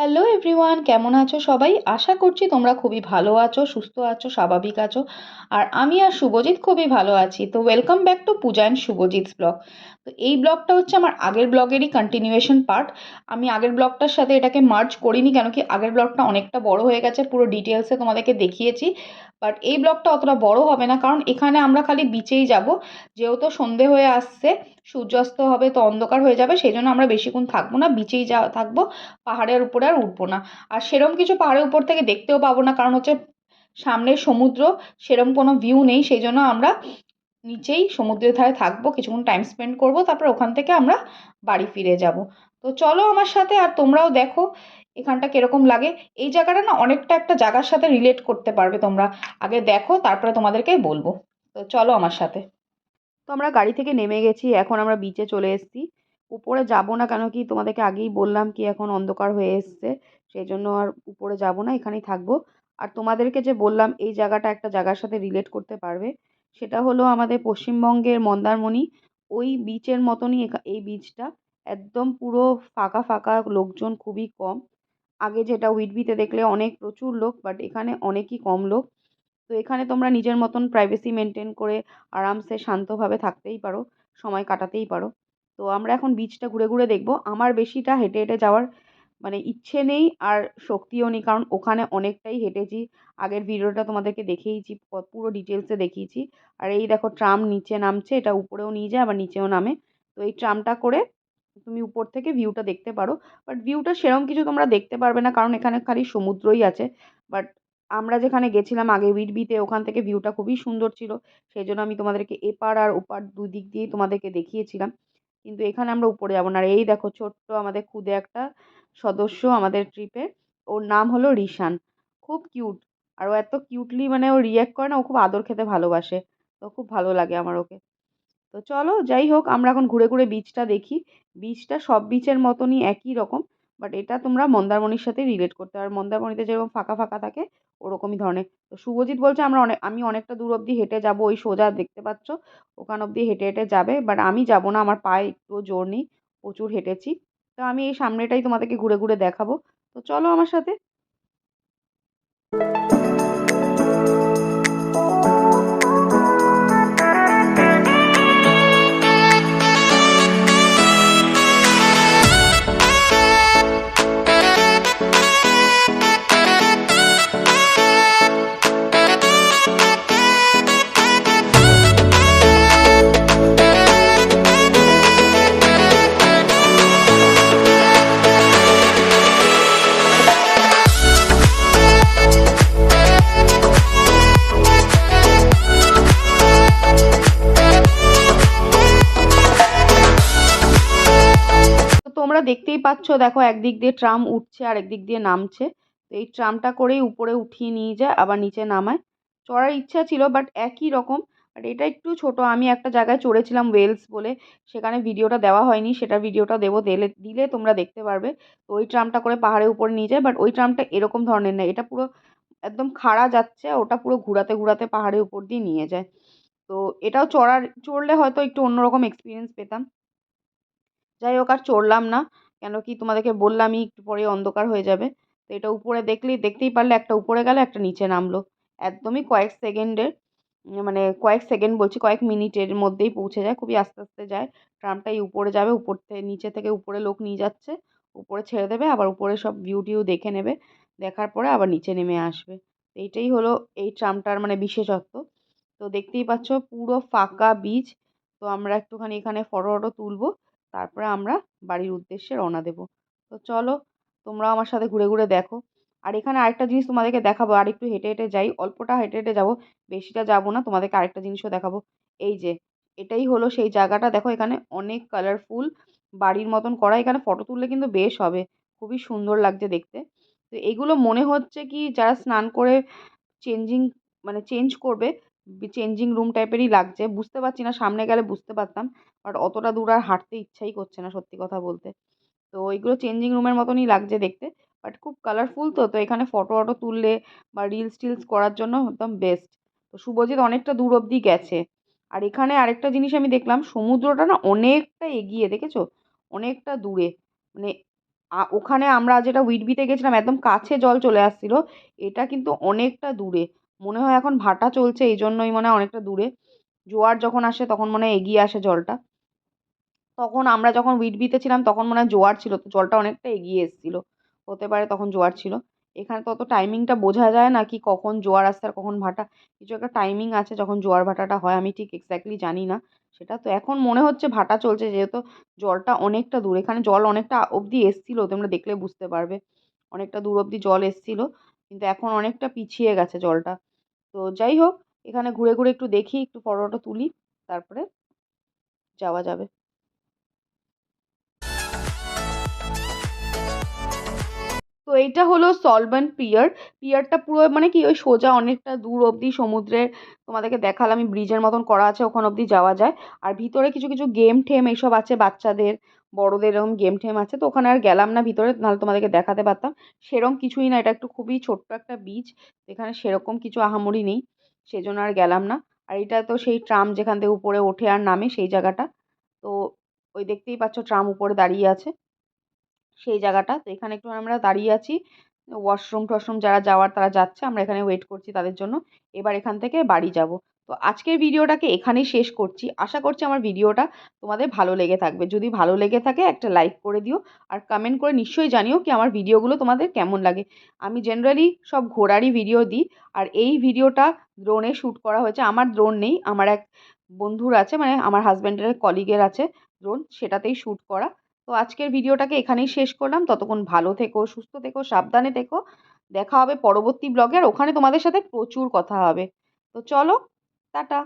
Hello everyone কেমন আছো সবাই? আশা করছি তোমরা খুবই ভালো আছো, সুস্থ আছো, স্বাভাবিক আছো। আর আমি আর শুভজিৎ খুবই ভালো আছি। তো welcome back to Puja and Subhajit blog তো এই ব্লগটা হচ্ছে আমার আগের ব্লগেরই কন্টিনিউয়েশন পার্ট আমি আগের ব্লগটার সাথে এটাকে মার্চ করিনি, কেন কি আগের ব্লগটা অনেকটা বড় হয়ে গেছে, পুরো ডিটেলসে তোমাদেরকে দেখিয়েছি। বাট এই ব্লগটা অতটা বড় হবে না, কারণ এখানে আমরা খালি বিচেই যাব, যেহেতু সন্ধে হয়ে আসছে। সূর্যাস্ত হবে তো অন্ধকার হয়ে যাবে, সেই জন্য আমরা বেশিক্ষণ থাকব না বিচেই যা থাকব, পাহাড়ের উপরে আর উঠবো না। আর সেরম কিছু পাহাড়ের উপর থেকে দেখতেও পাবো না, কারণ হচ্ছে সামনে সমুদ্র, সেরম কোনো ভিউ নেই, সেই জন্য আমরা নিচেই সমুদ্রের ধারে থাকব, কিছুক্ষণ টাইম স্পেন্ড করব, তারপর ওখান থেকে আমরা বাড়ি ফিরে যাব। তো চলো আমার সাথে আর তোমরাও দেখো, এখানটা কীরকম লাগে। এই জায়গাটা না অনেকটা একটা জায়গার সাথে রিলেট করতে পারবে তোমরা। আগে দেখো, তারপরে তোমাদেরকে বলব। তো চলো আমার সাথে। তো আমরা গাড়ি থেকে নেমে গেছি, এখন আমরা বিচে চলে এসেছি। উপরে যাব না কেন কি তোমাদেরকে আগেই বললাম কি এখন অন্ধকার হয়ে এসছে, সেই জন্য আর উপরে যাব না, এখানেই থাকব। আর তোমাদেরকে যে বললাম, এই জায়গাটা একটা জায়গার সাথে রিলেট করতে পারবে, সেটা হলো আমাদের পশ্চিমবঙ্গের মন্দারমণি। ওই বিচের মতনই এই বিচটা একদম পুরো ফাঁকা ফাঁকা লোকজন খুবই কম। আগে যেটা উইটবিতে দেখলে অনেক প্রচুর লোক বাট এখানে অনেকই কম লোক। তো এখানে তোমরা নিজের মতন প্রাইভেসি মেনটেন করে আরামসে শান্তভাবে থাকতেই পারো, সময় কাটাতেই পারো। তো আমরা এখন বিচটা ঘুরে ঘুরে দেখব। আমার বেশিটা হেঁটে হেঁটে যাওয়ার মানে ইচ্ছে নেই আর শক্তিও নেই, কারণ ওখানে অনেকটাই হেঁটেছি। আগের ভিডিওটা তোমাদেরকে দেখিয়েছি পুরো ডিটেলসে দেখিয়েছি। আর এই দেখো ট্রাম নিচে নামছে, এটা উপরেও নিয়ে যায়, আবার নিচেও নামে। তো এই ট্রামটা করে তুমি উপর থেকে ভিউটা দেখতে পারো। বাট ভিউটা সেরকম কিছু তোমরা দেখতে পারবে না, কারণ এখানে খালি সমুদ্রই আছে। বাট আমরা যেখানে গেছিলাম আগে উইটবিতে ওখান থেকে ভিউটা খুবই সুন্দর ছিল। সেই জন্য আমি তোমাদেরকে এপার আর ওপার দুদিক দিয়েই তোমাদেরকে দেখিয়েছিলাম। কিন্তু এখানে আমরা উপরে যাব না। আর এই দেখো, ছোট্ট আমাদের খুদে একটা সদস্য আমাদের ট্রিপে ওর নাম হলো রিশান। খুব কিউট আর ও এত কিউটলি মানে ও রিয়্যাক্ট করে না, ও খুব আদর খেতে ভালোবাসে। তো খুব ভালো লাগে আমার ওকে। তো চলো, যাই হোক, আমরা এখন ঘুরে ঘুরে বিচটা দেখি। বিচটা সব বিচের মতনই একই রকম। বাট এটা তোমরা মন্দারমণির সাথে রিলেট করতে পারো। মন্দারমণিতে যেরকম ফাঁকা ফাঁকা থাকে, ওরকমই ধরনের। তো শুভজিৎ বলছে, আমরা অনেক আমি অনেকটা দূর অবধি হেঁটে যাব, ওই সোজা দেখতে পাচ্ছ? ওখান অবধি হেঁটে হেঁটে যাবে, বাট আমি যাব না, আমার পায়ে একটুও জোর নেই, প্রচুর হেঁটেছি। তো আমি এই সামনেটাই তোমাদেরকে ঘুরে ঘুরে দেখাবো। তো চলো আমার সাথে। তোমরা দেখতেই পাচ্ছ, দেখো একদিক দিয়ে ট্রাম উঠছে আর একদিক দিয়ে নামছে। তো এই ট্রামটা করেই উপরে উঠিয়ে নিয়ে যায়, আবার নিচে নামায়। চড়ার ইচ্ছা ছিল বাট একই রকম। বাট এটা একটু ছোট, আমি একটা জায়গায় চড়েছিলাম ওয়েলস বলে, সেখানে ভিডিওটা দেওয়া হয়নি, সেটা ভিডিওটা দেবো, দিলে দিলে তোমরা দেখতে পারবে। তো ওই ট্রামটা করে পাহাড়ের উপরে নিয়ে যায় বাট ওই ট্রামটা এরকম ধরনের না, এটা পুরো একদম খাড়া যাচ্ছে ওটা পুরো ঘুরাতে ঘুরাতে পাহাড়ের উপর দিয়ে নিয়ে যায়। তো এটাও চড়ার, চড়লে হয়তো একটু অন্যরকম এক্সপিরিয়েন্স পেতাম। যাই হোক আর চড়লাম না। কেন কি তোমাদেরকে বললামই একটু পরে অন্ধকার হয়ে যাবে। তো এটা উপরে দেখলেই, দেখতেই পারলে একটা উপরে গেলো, একটা নিচে নামলো। একদমই কয়েক সেকেন্ডের মানে কয়েক সেকেন্ড বলছি, কয়েক মিনিটের মধ্যেই পৌঁছে যায়, খুবই আস্তে আস্তে যায়। ট্রামটাই উপরে যাবে, উপর থেকে নিচে থেকে উপরে লোক নিয়ে যাচ্ছে। উপরে ছেড়ে দেবে, আবার উপরে সব ভিউ টিউ দেখে নেবে। দেখার পরে আবার নিচে নেমে আসবে। এইটাই হলো এই ট্রামটার মানে বিশেষত্ব। তো দেখতেই পাচ্ছ পুরো ফাঁকা বীজ তো আমরা একটুখানি এখানে ফটো টটো তুলবো। তারপরে আমরা বাড়ির উদ্দেশ্যে রওনা দেবো। তো চলো তোমরাও আমার সাথে ঘুরে ঘুরে দেখো। আর এখানে আরেকটা জিনিস তোমাদেরকে দেখাবো, আর একটু হেঁটে হেঁটে যাই, অল্পটা হেঁটে হেঁটে যাব, বেশিটা যাব না, তোমাদেরকে আরেকটা জিনিসও দেখাবো। এই যে, এটাই হলো সেই জায়গাটা, দেখো এখানে অনেক কালারফুল বাড়ির মতন করা, এখানে ফটো তুললে কিন্তু বেশ হবে, খুবই সুন্দর লাগছে দেখতে। তো এগুলো মনে হচ্ছে কি, যারা স্নান করে চেঞ্জিং মানে চেঞ্জ করবে চেঞ্জিং রুম টাইপেরই লাগছে। বুঝতে পারছি না, সামনে গেলে বুঝতে পারতাম বাট অতটা দূর আর হাঁটতে ইচ্ছাই করছে না সত্যি কথা বলতে। তো ওইগুলো চেঞ্জিং রুমের মতনই লাগছে দেখতে বাট খুব কালারফুল তো তো এখানে ফটো টটো তুললে বা রিলস টিলস করার জন্য একদম বেস্ট তো শুভজিৎ অনেকটা দূর অবধি গেছে। আর এখানে আরেকটা জিনিস আমি দেখলাম, সমুদ্রটা না অনেকটা এগিয়ে, দেখেছ? অনেকটা দূরে। মানে ওখানে আমরা যেটা উইটবিতে গেছিলাম, একদম কাছে জল চলে আসছিল, এটা কিন্তু অনেকটা দূরে। মনে হয় এখন ভাটা চলছে, এই জন্যই মনে হয় অনেকটা দূরে। জোয়ার যখন আসে তখন মনে হয় এগিয়ে আসে জলটা। তখন আমরা যখন উইটবিতে ছিলাম তখন মনে হয় জোয়ার ছিল, তো জলটা অনেকটা এগিয়ে এসেছিল। হতে পারে তখন জোয়ার ছিল। এখানে তো অত টাইমিংটা বোঝা যায় না কি কখন জোয়ার আসছে আর কখন ভাটা। কিছু একটা টাইমিং আছে যখন জোয়ার ভাটাটা হয়, আমি ঠিক এক্স্যাক্টলি জানি না। সেটা তো এখন মনে হচ্ছে ভাটা চলছে, যেহেতু জলটা অনেকটা দূর। এখানে জল অনেকটা অবধি এসেছিল, তোমরা দেখলে বুঝতে পারবে। অনেকটা দূর অবধি জল এসেছিল, কিন্তু এখন অনেকটা পিছিয়ে গেছে জলটা। তো যাই হোক, এখানে ঘুরে ঘুরে একটু দেখি, একটু ফটোটা তুলি, তারপরে যাওয়া যাবে। তো এইটা হলো সলভেন্ট পিয়ার পিয়ারটা পুরো মানে কি ওই সোজা অনেকটা দূর অবধি সমুদ্রের তোমাদেরকে দেখালাম ব্রিজের মতন করা আছে, ওখান অবধি যাওয়া যায়। আর ভিতরে কিছু কিছু গেম ঠেম এইসব আছে বাচ্চাদের। বড়দের এরকম গেম ঠেম আছে, তো ওখানে আর গেলাম না ভিতরে, নাহলে তোমাদেরকে দেখাতে পারতাম। সেরকম কিছুই না, এটা একটু খুবই ছোট্ট একটা বিচ এখানে সেরকম কিছু আহামরি নেই সেই জন্য আর গেলাম না। আর এটা তো সেই ট্রাম যেখান থেকে উপরে ওঠে আর নামে, সেই জায়গাটা। তো ওই দেখতেই পাচ্ছ ট্রাম উপরে দাঁড়িয়ে আছে, সেই জায়গাটা। তো এখানে একটু আমরা দাঁড়িয়ে আছি ওয়াশরুম টশরুম যারা যাওয়ার তারা যাচ্ছে, আমরা এখানে ওয়েট করছি তাদের জন্য। এবার এখান থেকে বাড়ি যাব। তো আজকের ভিডিওটাকে এখানেই শেষ করছি। আশা করছি আমার ভিডিওটা তোমাদের ভালো লেগে থাকবে। যদি ভালো লেগে থাকে একটা লাইক করে দিও আর কমেন্ট করে নিশ্চয়ই জানিও কি আমার ভিডিওগুলো তোমাদের কেমন লাগে। আমি জেনারেলি সব ঘোরারই ভিডিও দিই আর এই ভিডিওটা ড্রোনে শ্যুট করা হয়েছে। আমার ড্রোন নেই, আমার এক বন্ধুর আছে মানে আমার হাজব্যান্ডের কলিগের আছে ড্রোন সেটাতেই শ্যুট করা। তো আজকের ভিডিওটাকে এখানেই শেষ করলাম। ততক্ষণ ভালো থেকো, সুস্থ থেকো, সাবধানে থেকো। দেখা হবে পরবর্তী ব্লগে আর ওখানে তোমাদের সাথে প্রচুর কথা হবে। তো চলো টাটা